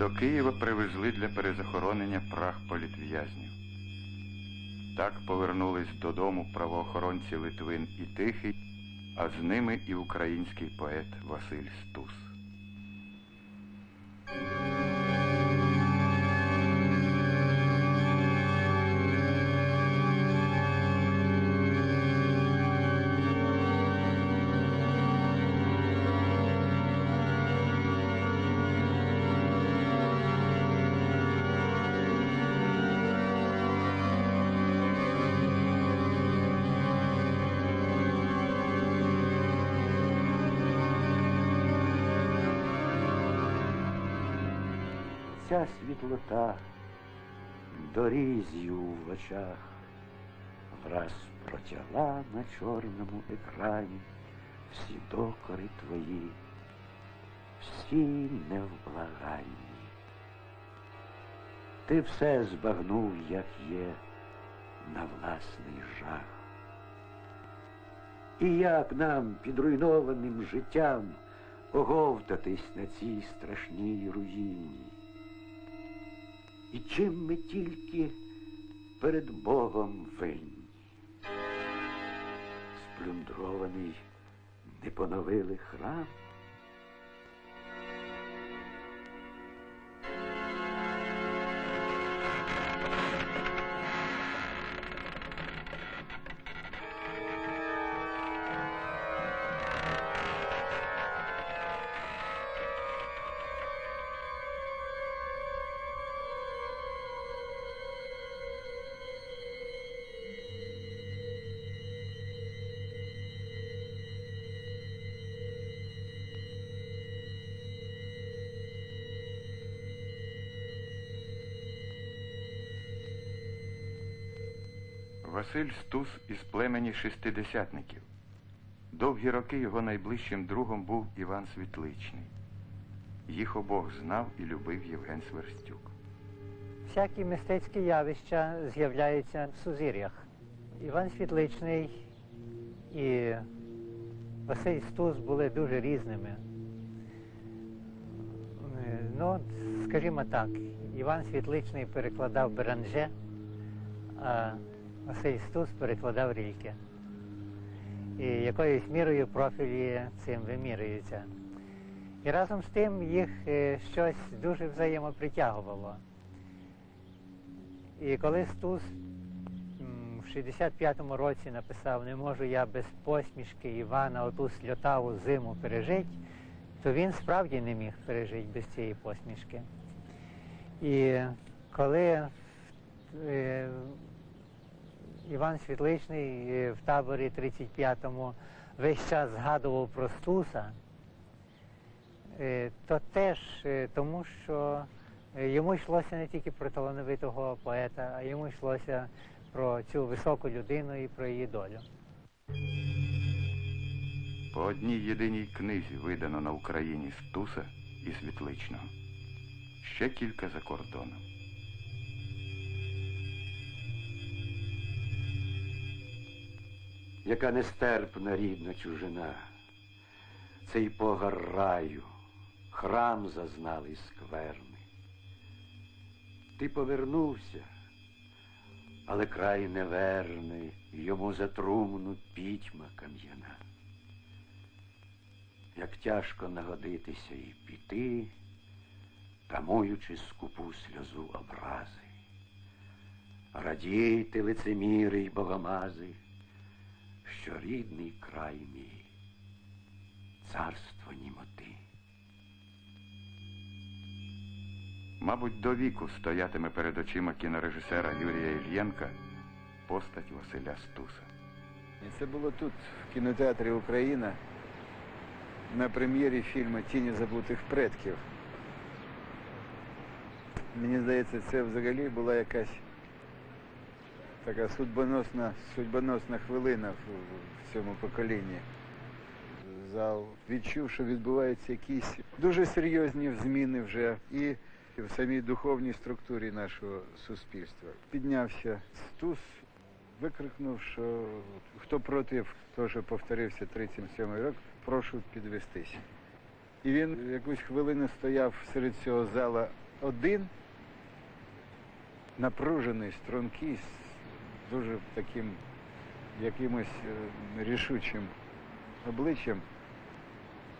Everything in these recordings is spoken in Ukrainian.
До Києва привезли для перезахоронення прах політв'язнів. Так повернулись додому правоохоронці Литвин і Тихий, а з ними і український поет Василь Стус. Ця світлота доріз'ю в очах враз протягла на чорному екрані всі докори твої, всі невблаганні. Ти все збагнув, як є, на власний жах. І як нам, підруйнованим життям, оговтатись на цій страшній руїні? І чим ми тільки перед Богом винні? Сплюндрований не поновили храм. Василь Стус із племені шестидесятників. Довгі роки його найближчим другом був Іван Світличний. Їх обох знав і любив Євген Сверстюк. Всякі мистецькі явища з'являються в сузір'ях. Іван Світличний і Василь Стус були дуже різними. Ну, скажімо так, Іван Світличний перекладав Беранже, а Василь Стус перекладав Рільке. І якоюсь мірою профілі цим вимірюються. І разом з тим їх е, щось дуже взаємопритягувало. І коли Стус в 65-му році написав Не можу я без посмішки Івана оту сльотаву зиму пережити, то він справді не міг пережити без цієї посмішки. І коли е, Іван Світличний е, в таборі 35-му весь час згадував про Стуса, е, то теж е, тому, що йому йшлося не тільки про талановитого поета, а йому йшлося про цю високу людину і про її долю. По одній єдиній книзі видано на Україні Стуса і Світличного. Ще кілька за кордоном. Яка нестерпна рідна чужина, цей погар раю, храм зазнали скверни. Ти повернувся, але край неверний, йому за трумну пітьма кам'яна. Як тяжко нагодитися і піти, тамуючи скупу сльозу образи. Радійте, лицеміри й богомази, що рідний край мій, царство німоти. Мабуть, до віку стоятиме перед очима кінорежисера Юрія Ільєнка постать Василя Стуса. І це було тут, в кінотеатрі Україна, на прем'єрі фільму Тіні забутих предків. Мені здається, це взагалі була якась така судьбоносна, судьбоносна хвилина в, в цьому поколінні. Зал відчув, що відбуваються якісь дуже серйозні зміни вже і в самій духовній структурі нашого суспільства. Піднявся Стус, викрикнув, що хто проти того, що повторився 37 рік, прошу підвестися. І він якусь хвилину стояв серед цього зала один, напружений, стрункий, дуже таким якимось е, рішучим обличчям.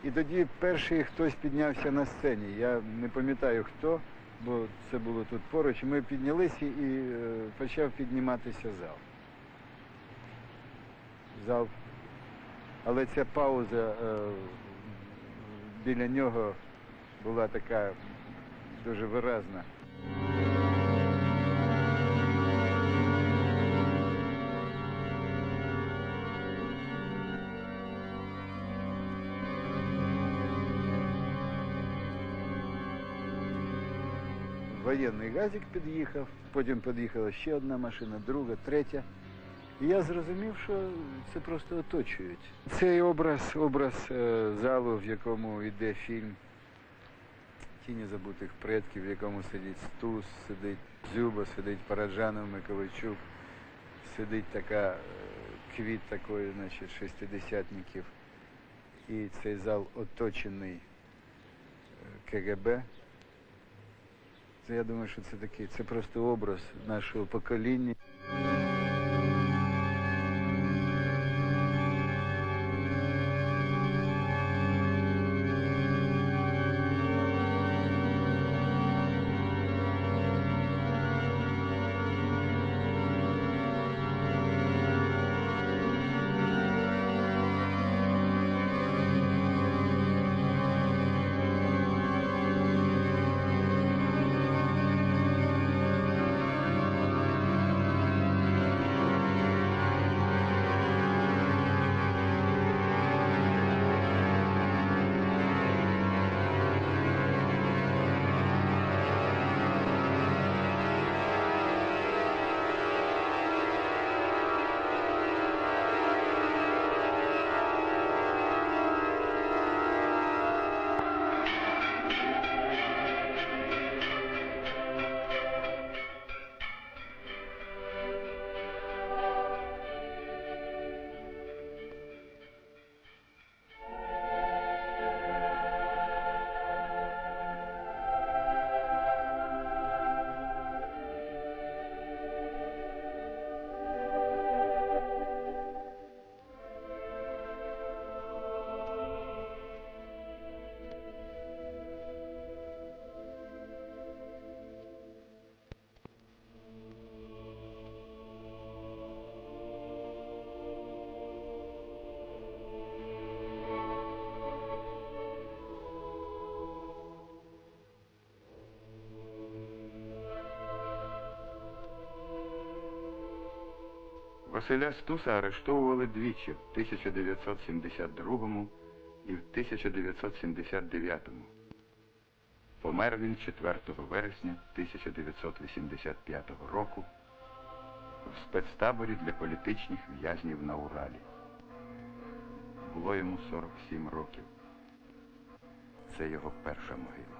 І тоді перший хтось піднявся на сцені. Я не пам'ятаю хто, бо це було тут поруч. Ми піднялися і е, почав підніматися зал. Зал. Але ця пауза е, біля нього була така дуже виразна. Воєнний газик під'їхав, потім під'їхала ще одна машина, друга, третя. І я зрозумів, що це просто оточують. Цей образ, образ е, залу, в якому йде фільм Тіні забутих предків, в якому сидить Стус, сидить Дзюба, сидить Параджанов Миколайчук, сидить така е, квіт такої, значить, шестидесятників. І цей зал оточений е, КГБ. Я думаю, що це такий, це просто образ нашого покоління. Василя Стуса арештовували двічі в 1972 і в 1979. Помер він 4 вересня 1985 року в спецтаборі для політичних в'язнів на Уралі. Було йому 47 років. Це його перша могила.